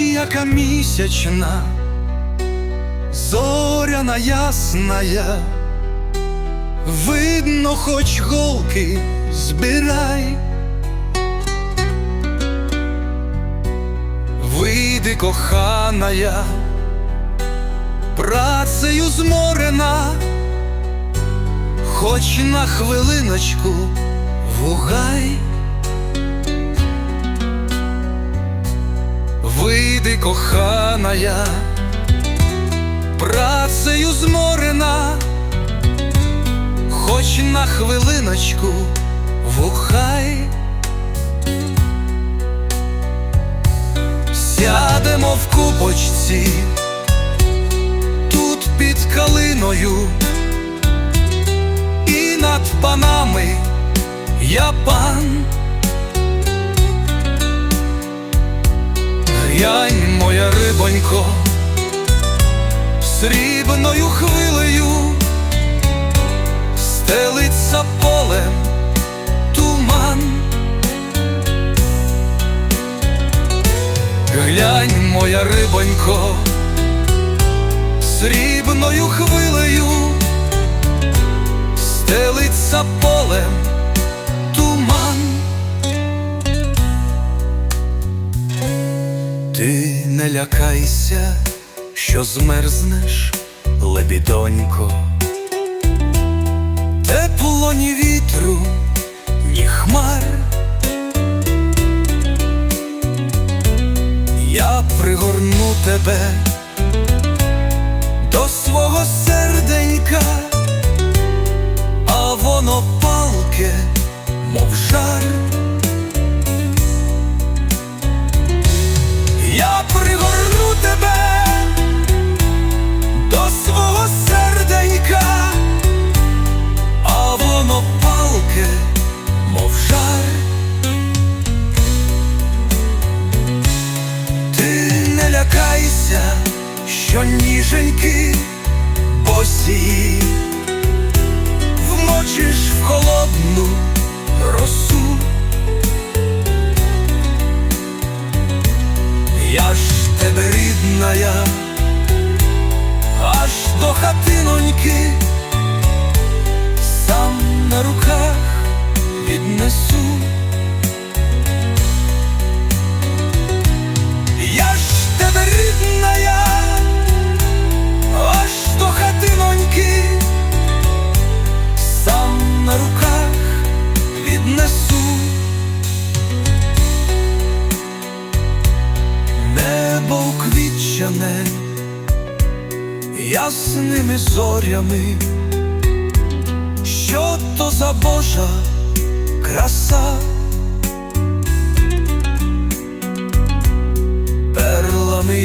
ніч, яка місячна, зоряна ясная, видно, хоч голки збирай. Вийди, коханая, працею зморена, хоч на хвилиночку вугай. Вийди, коханая, працею зморена, хоч на хвилиночку вухай. Сядемо в купочці, тут під калиною, і над панами я пан. Глянь, моя рибонько, срібною хвилею стелиться полем туман. Глянь, моя рибонько, срібною хвилею стелиться полем Ти не лякайся, що змерзнеш, лебідонько, тепло ні вітру, ні хмар. Я пригорну тебе до свого серденька, а воно палке, мов жар. Лякайся, що ніженьки босі вмочиш в холодну росу. Я ж тебе рідная, аж до хатиноньки, сам на руках віднесу. Віднесу. Небо уквічене ясними зорями, що то за Божа краса, перлами